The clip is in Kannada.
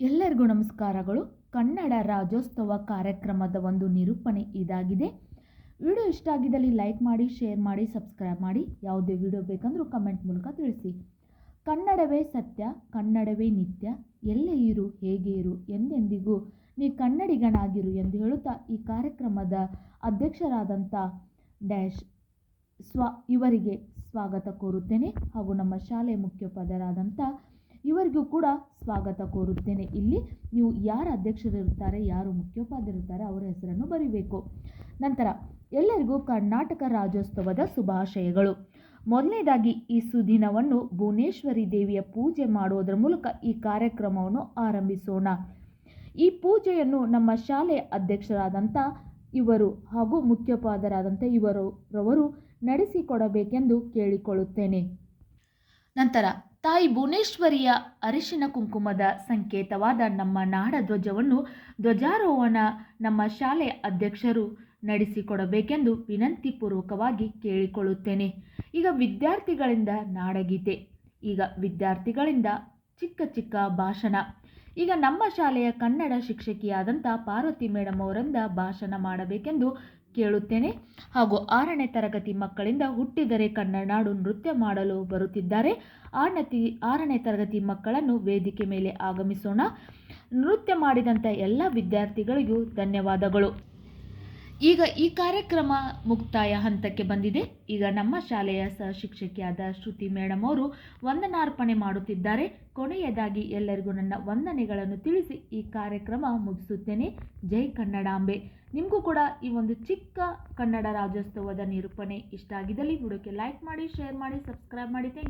ಎಲ್ಲರಿಗೂ ನಮಸ್ಕಾರಗಳು. ಕನ್ನಡ ರಾಜ್ಯೋತ್ಸವ ಕಾರ್ಯಕ್ರಮದ ಒಂದು ನಿರೂಪಣೆ ಇದಾಗಿದೆ. ವಿಡಿಯೋ ಇಷ್ಟ ಆಗಿದ್ದಲ್ಲಿ ಲೈಕ್ ಮಾಡಿ, ಶೇರ್ ಮಾಡಿ, ಸಬ್ಸ್ಕ್ರೈಬ್ ಮಾಡಿ. ಯಾವುದೇ ವಿಡಿಯೋ ಬೇಕಂದರೂ ಕಮೆಂಟ್ ಮೂಲಕ ತಿಳಿಸಿ. ಕನ್ನಡವೇ ಸತ್ಯ, ಕನ್ನಡವೇ ನಿತ್ಯ. ಎಲ್ಲೇ ಇರು, ಹೇಗೆ ಇರು, ಎಂದೆಂದಿಗೂ ನೀ ಕನ್ನಡಿಗನಾಗಿರು ಎಂದು ಹೇಳುತ್ತಾ ಈ ಕಾರ್ಯಕ್ರಮದ ಅಧ್ಯಕ್ಷರಾದಂಥ ಡ್ಯಾಶ್ ಸ್ವ ಇವರಿಗೆ ಸ್ವಾಗತ ಕೋರುತ್ತೇನೆ. ಹಾಗೂ ನಮ್ಮ ಶಾಲೆ ಮುಖ್ಯೋಪಾಧ್ಯಾಯರಾದಂಥ ಇವರಿಗೂ ಕೂಡ ಸ್ವಾಗತ ಕೋರುತ್ತೇನೆ. ಇಲ್ಲಿ ನೀವು ಯಾರು ಅಧ್ಯಕ್ಷರಿರುತ್ತಾರೆ, ಯಾರು ಮುಖ್ಯೋಪಾಧ್ಯಾಯರಿರ್ತಾರೆ ಅವರ ಹೆಸರನ್ನು ಬರೀಬೇಕು. ನಂತರ, ಎಲ್ಲರಿಗೂ ಕರ್ನಾಟಕ ರಾಜ್ಯೋತ್ಸವದ ಶುಭಾಶಯಗಳು. ಮೊದಲನೇದಾಗಿ, ಈ ಸುದಿನವನ್ನು ಭುವನೇಶ್ವರಿ ದೇವಿಯ ಪೂಜೆ ಮಾಡುವುದರ ಮೂಲಕ ಈ ಕಾರ್ಯಕ್ರಮವನ್ನು ಆರಂಭಿಸೋಣ. ಈ ಪೂಜೆಯನ್ನು ನಮ್ಮ ಶಾಲೆಯ ಅಧ್ಯಕ್ಷರಾದಂಥ ಇವರು ಹಾಗೂ ಮುಖ್ಯೋಪಾಧ್ಯಾಯರಾದಂಥ ಇವರು ರವರು ನಡೆಸಿಕೊಡಬೇಕೆಂದು ಕೇಳಿಕೊಳ್ಳುತ್ತೇನೆ. ನಂತರ ತಾಯಿ ಭುವನೇಶ್ವರಿಯ ಅರಿಶಿನ ಕುಂಕುಮದ ಸಂಕೇತವಾದ ನಮ್ಮ ನಾಡ ಧ್ವಜವನ್ನು ಧ್ವಜಾರೋಹಣ ನಮ್ಮ ಶಾಲೆ ಅಧ್ಯಕ್ಷರು ನಡೆಸಿಕೊಡಬೇಕೆಂದು ವಿನಂತಿ ಪೂರ್ವಕವಾಗಿ ಕೇಳಿಕೊಳ್ಳುತ್ತೇನೆ. ಈಗ ವಿದ್ಯಾರ್ಥಿಗಳಿಂದ ನಾಡಗೀತೆ, ಈಗ ವಿದ್ಯಾರ್ಥಿಗಳಿಂದ ಚಿಕ್ಕ ಚಿಕ್ಕ ಭಾಷಣ. ಈಗ ನಮ್ಮ ಶಾಲೆಯ ಕನ್ನಡ ಶಿಕ್ಷಕಿಯಾದಂಥ ಪಾರ್ವತಿ ಮೇಡಮ್ ಅವರಿಂದ ಭಾಷಣ ಮಾಡಬೇಕೆಂದು ಕೇಳುತ್ತೇನೆ. ಹಾಗೂ ಆರನೇ ತರಗತಿ ಮಕ್ಕಳಿಂದ ಹುಟ್ಟಿದರೆ ಕನ್ನಡ ನಾಡು ನೃತ್ಯ ಮಾಡಲು ಬರುತ್ತಿದ್ದಾರೆ. ಆರನೇ ಆರನೇ ತರಗತಿ ಮಕ್ಕಳನ್ನು ವೇದಿಕೆ ಮೇಲೆ ಆಗಮಿಸೋಣ. ನೃತ್ಯ ಮಾಡಿದಂಥ ಎಲ್ಲ ವಿದ್ಯಾರ್ಥಿಗಳಿಗೂ ಧನ್ಯವಾದಗಳು. ಈಗ ಈ ಕಾರ್ಯಕ್ರಮ ಮುಕ್ತಾಯ ಹಂತಕ್ಕೆ ಬಂದಿದೆ. ಈಗ ನಮ್ಮ ಶಾಲೆಯ ಸಹ ಶಿಕ್ಷಕಿಯಾದ ಶ್ರುತಿ ಮೇಡಮ್ ಅವರು ವಂದನಾರ್ಪಣೆ ಮಾಡುತ್ತಿದ್ದಾರೆ. ಕೊನೆಯದಾಗಿ ಎಲ್ಲರಿಗೂ ನನ್ನ ವಂದನೆಗಳನ್ನು ತಿಳಿಸಿ ಈ ಕಾರ್ಯಕ್ರಮ ಮುಗಿಸುತ್ತೇನೆ. ಜೈ ಕನ್ನಡಾಂಬೆ. ನಿಮಗೂ ಕೂಡ ಈ ಒಂದು ಚಿಕ್ಕ ಕನ್ನಡ ರಾಜ್ಯೋತ್ಸವದ ನಿರೂಪಣೆ ಇಷ್ಟ ಆಗಿದ್ದಲ್ಲಿ ವಿಡಿಯೋಕ್ಕೆ ಲೈಕ್ ಮಾಡಿ ಶೇರ್ ಮಾಡಿ ಸಬ್ಸ್ಕ್ರೈಬ್ ಮಾಡಿ. ಥ್ಯಾಂಕ್